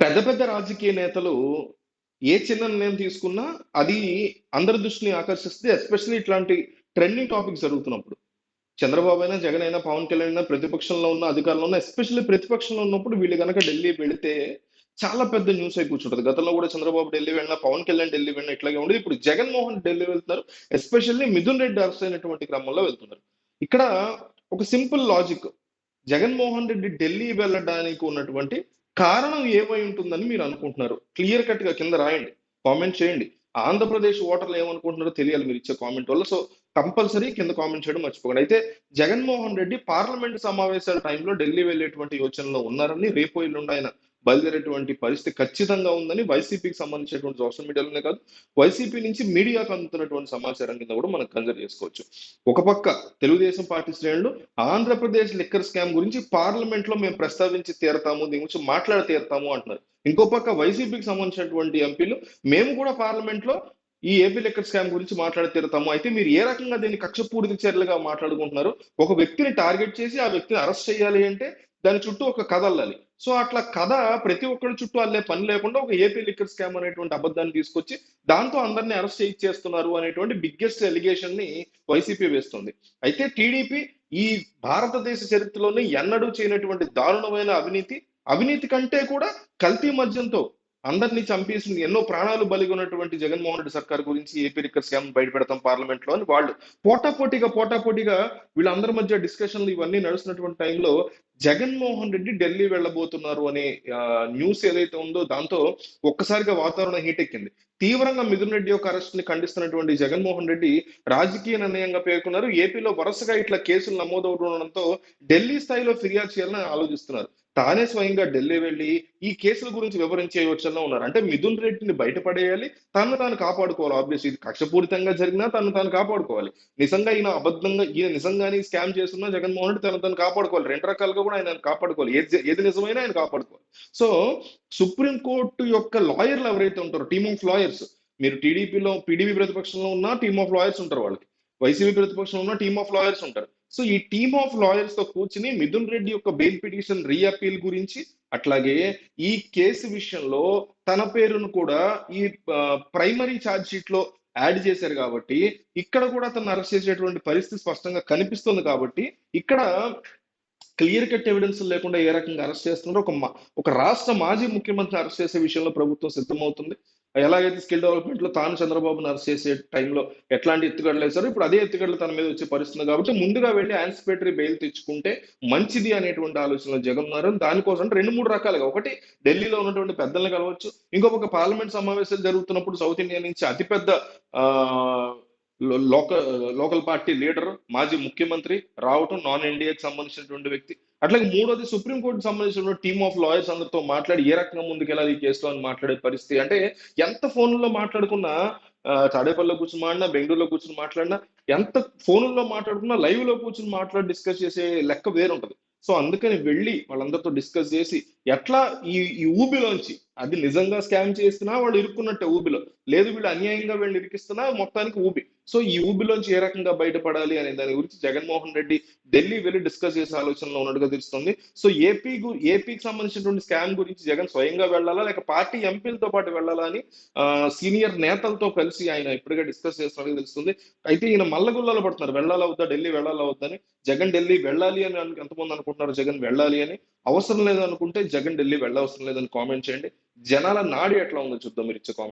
పెద్ద పెద్ద రాజకీయ నేతలు ఏ చిన్న నిర్ణయం తీసుకున్నా అది అందరి దృష్టిని ఆకర్షిస్తే ఎస్పెషల్లీ ఇట్లాంటి ట్రెండింగ్ టాపిక్ జరుగుతున్నప్పుడు. చంద్రబాబు అయినా జగన్ అయినా పవన్ కళ్యాణ్ అయినా ప్రతిపక్షంలో ఉన్న అధికారంలో ఉన్న ఎస్పెషల్లీ ప్రతిపక్షంలో ఉన్నప్పుడు వీళ్ళు కనుక ఢిల్లీ వెళితే చాలా పెద్ద న్యూస్ అయి కూర్చుంటుంది. గతంలో కూడా చంద్రబాబు ఢిల్లీ వెళ్ళినా పవన్ కళ్యాణ్ ఢిల్లీ వెళ్ళినా ఇట్లాగే ఉండేది. ఇప్పుడు జగన్మోహన్ ఢిల్లీ వెళ్తున్నారు. ఎస్పెషల్లీ మిథున్ రెడ్డి అరెస్ట్ అయినటువంటి క్రమంలో వెళ్తున్నారు. ఇక్కడ ఒక సింపుల్ లాజిక్. జగన్మోహన్ రెడ్డి ఢిల్లీ వెళ్ళడానికి ఉన్నటువంటి కారణం ఏమై ఉంటుందని మీరు అనుకుంటున్నారు? క్లియర్ కట్గా కింద రాయండి. కామెంట్ చేయండి. ఆంధ్రప్రదేశ్ ఓటర్లు ఏమనుకుంటున్నారో తెలియాలి మీరు ఇచ్చే కామెంట్ వల్ల. సో కంపల్సరీ కింద కామెంట్ చేయడం మర్చిపోకండి. అయితే జగన్మోహన్ రెడ్డి పార్లమెంట్ సమావేశాల టైంలో ఢిల్లీ వెళ్ళేటువంటి యోచనలో ఉన్నారని రేపు ఎల్లుండి ఆయన బయలుదేరేటువంటి పరిస్థితి ఖచ్చితంగా ఉందని వైసీపీకి సంబంధించినటువంటి సోషల్ మీడియాలోనే కాదు వైసీపీ నుంచి మీడియాకు అందుతున్నటువంటి సమాచారం కింద కూడా మనం కన్సిడర్ చేసుకోవచ్చు. ఒక పక్క తెలుగుదేశం పార్టీ శ్రేణులు ఆంధ్రప్రదేశ్ లిక్కర్ స్కామ్ గురించి పార్లమెంట్లో మేము ప్రస్తావించి తీరతాము దీని గురించి మాట్లాడి తీరతాము అంటున్నారు. ఇంకో పక్క వైసీపీకి సంబంధించినటువంటి ఎంపీలు మేము కూడా పార్లమెంట్లో ఈ ఏపీ లెక్కర్ స్కామ్ గురించి మాట్లాడి తీరుతాము. అయితే మీరు ఏ రకంగా దీన్ని కక్షపూరిత చర్యలుగా మాట్లాడుకుంటున్నారు? ఒక వ్యక్తిని టార్గెట్ చేసి ఆ వ్యక్తిని అరెస్ట్ చేయాలి అంటే దాని చుట్టూ ఒక కథ అల్లాలి. సో అట్లా కథ ప్రతి ఒక్కరి చుట్టూ అల్లే పని లేకుండా ఒక ఏపీ లిక్కర్ స్కామ్ అనేటువంటి అబద్ధాన్ని తీసుకొచ్చి దాంతో అందరిని అరెస్ట్ చేస్తున్నారు అనేటువంటి బిగ్గెస్ట్ ఎలిగేషన్ని వైసీపీ వేస్తుంది. అయితే టీడీపీ ఈ భారతదేశ చరిత్రలోనే ఎన్నడూ చేయనటువంటి దారుణమైన అవినీతి అవినీతి కంటే కూడా కల్తీ మద్యంతో అందరినీ చంపేసింది ఎన్నో ప్రాణాలు బలిగొన్నటువంటి జగన్మోహన్ రెడ్డి సర్కార్ గురించి ఏపీ లిక్కర్ స్కామ్ బయట పెడతాం పార్లమెంట్లో అని వాళ్ళు పోటాపోటీగా పోటాపోటీగా వీళ్ళందరి మధ్య డిస్కషన్లు ఇవన్నీ నడుస్తున్నటువంటి టైంలో జగన్మోహన్ రెడ్డి ఢిల్లీ వెళ్ళబోతున్నారు అనే న్యూస్ ఏదైతే ఉందో దాంతో ఒక్కసారిగా వాతావరణం హీట్ ఎక్కింది. తీవ్రంగా మిథున్ రెడ్డి యొక్క అరెస్ట్ని ఖండిస్తున్నటువంటి జగన్మోహన్ రెడ్డి రాజకీయ నిర్ణయంగా పేర్కొన్నారు. ఏపీలో వరుసగా ఇట్లా కేసులు నమోదవడంతో ఢిల్లీ స్థాయిలో ఫిర్యాదు చేయాలని ఆలోచిస్తున్నారు. తానే స్వయంగా ఢిల్లీ వెళ్ళి ఈ కేసుల గురించి వివరించే యోచనలో ఉన్నారు. అంటే మిథున్ రెడ్డిని బయటపడేయాలి తను తాను కాపాడుకోవాలి. ఆబ్వియస్ ఇది కక్షపూరితంగా జరిగినా తను తాను కాపాడుకోవాలి. నిజంగా ఈయన అబద్ధంగా ఈయన నిజంగానే స్కామ్ చేస్తున్నా జగన్మోహన్ రెడ్డి తను తను కాపాడుకోవాలి. రెండు రకాలుగా కూడా ఆయన కాపాడుకోవాలి. ఏది ఏది నిజమైనా ఆయన కాపాడుకోవాలి. సో సుప్రీం కోర్టు యొక్క లాయర్లు ఎవరైతే ఉంటారో టీమ్ ఆఫ్ లాయర్స్ మీరు టీడీపీలో పీడీపీ ప్రతిపక్షంలో ఉన్న టీమ్ ఆఫ్ లాయర్స్ ఉంటారు వాళ్ళకి. వైసీపీ ప్రతిపక్షంలో ఉన్న టీమ్ ఆఫ్ లాయర్స్ ఉంటారు. సో ఈ టీమ్ ఆఫ్ లాయర్స్తో కూర్చుని మిథున్ రెడ్డి యొక్క బెయిల్ పిటిషన్ రీఅపీల్ గురించి అట్లాగే ఈ కేసు విషయంలో తన పేరును కూడా ఈ ప్రైమరీ ఛార్జ్ షీట్లో యాడ్ చేశారు కాబట్టి ఇక్కడ కూడా తను అరెస్ట్ చేసేటువంటి పరిస్థితి స్పష్టంగా కనిపిస్తుంది కాబట్టి ఇక్కడ క్లియర్ కట్ ఎవిడెన్స్ లేకుండా ఏ రకంగా అరెస్ట్ చేస్తున్నారో ఒక ఒక రాష్ట్ర మాజీ ముఖ్యమంత్రిని అరెస్ట్ చేసే విషయంలో ప్రభుత్వం సిద్ధమవుతుంది. ఎలాగైతే స్కిల్ డెవలప్మెంట్లో తాను చంద్రబాబు అరెస్ట్ చేసే టైంలో ఎట్లాంటి ఎత్తుగడలు వేశారో ఇప్పుడు అదే ఎత్తుగడలు తన మీద వచ్చే పరిస్థితి కాబట్టి ముందుగా వెళ్ళి ఆన్సిపేటరీ బెయిల్ తెచ్చుకుంటే మంచిది అనేటువంటి ఆలోచనలో జగన్ ఉన్నారు దానికోసం రెండు మూడు రకాలుగా ఒకటి ఢిల్లీలో ఉన్నటువంటి పెద్దలను కలవచ్చు ఇంకొక పార్లమెంట్ సమావేశాలు జరుగుతున్నప్పుడు సౌత్ ఇండియా నుంచి అతిపెద్ద ఆ లోకల్ లోకల్ పార్టీ లీడర్ మాజీ ముఖ్యమంత్రి రావటం నాన్ ఎన్డీఏకి సంబంధించినటువంటి వ్యక్తి. అట్లాగే మూడోది సుప్రీంకోర్టుకు సంబంధించిన టీమ్ ఆఫ్ లాయర్స్ అందరితో మాట్లాడి ఏ రకంగా ముందుకెళ్ళాలి ఈ కేసులో అని మాట్లాడే పరిస్థితి. అంటే ఎంత ఫోన్లో మాట్లాడుకున్నా తాడేపల్లిలో కూర్చొని మాట్లాడినా బెంగళూరులో కూర్చొని మాట్లాడినా ఎంత ఫోన్లో మాట్లాడుకున్నా లైవ్లో కూర్చొని మాట్లాడి డిస్కస్ చేసే లెక్క వేరుంటుంది. సో అందుకని వెళ్ళి వాళ్ళందరితో డిస్కస్ చేసి ఎట్లా ఈ ఈ ఊబిలోంచి అది నిజంగా స్కామ్ చేస్తున్నా వాళ్ళు ఇరుక్కున్నట్టే ఊబిలో. లేదు వీళ్ళు అన్యాయంగా వీళ్ళు ఇరికిస్తున్నా మొత్తానికి ఊబి. సో ఈ ఊబిలోంచి ఏ రకంగా బయటపడాలి అనే దాని గురించి జగన్మోహన్ రెడ్డి ఢిల్లీ వెళ్ళి డిస్కస్ చేసే ఆలోచనలో ఉన్నట్టుగా తెలుస్తుంది. సో ఏపీ ఏపీకి సంబంధించినటువంటి స్కామ్ గురించి జగన్ స్వయంగా వెళ్ళాలా లేక పార్టీ ఎంపీలతో పాటు వెళ్ళాలా అని సీనియర్ నేతలతో కలిసి ఆయన ఇప్పటికే డిస్కస్ చేస్తున్నట్టుగా తెలుస్తుంది. అయితే ఈయన మల్లగుల్లలో పడుతున్నారు. వెళ్ళాలా వద్దా ఢిల్లీ వెళ్ళాలా వద్దని జగన్ ఢిల్లీ వెళ్ళాలి అని ఎంతమంది అనుకుంటున్నారు జగన్ వెళ్ళాలి అని. అవసరం లేదనుకుంటే జగన్ ఢిల్లీ వెళ్ళవసరం లేదని కామెంట్ చేయండి. జనాల నాడి ఎట్లా ఉందో చూద్దాం. మీరు ఇచ్చే కామెంట్.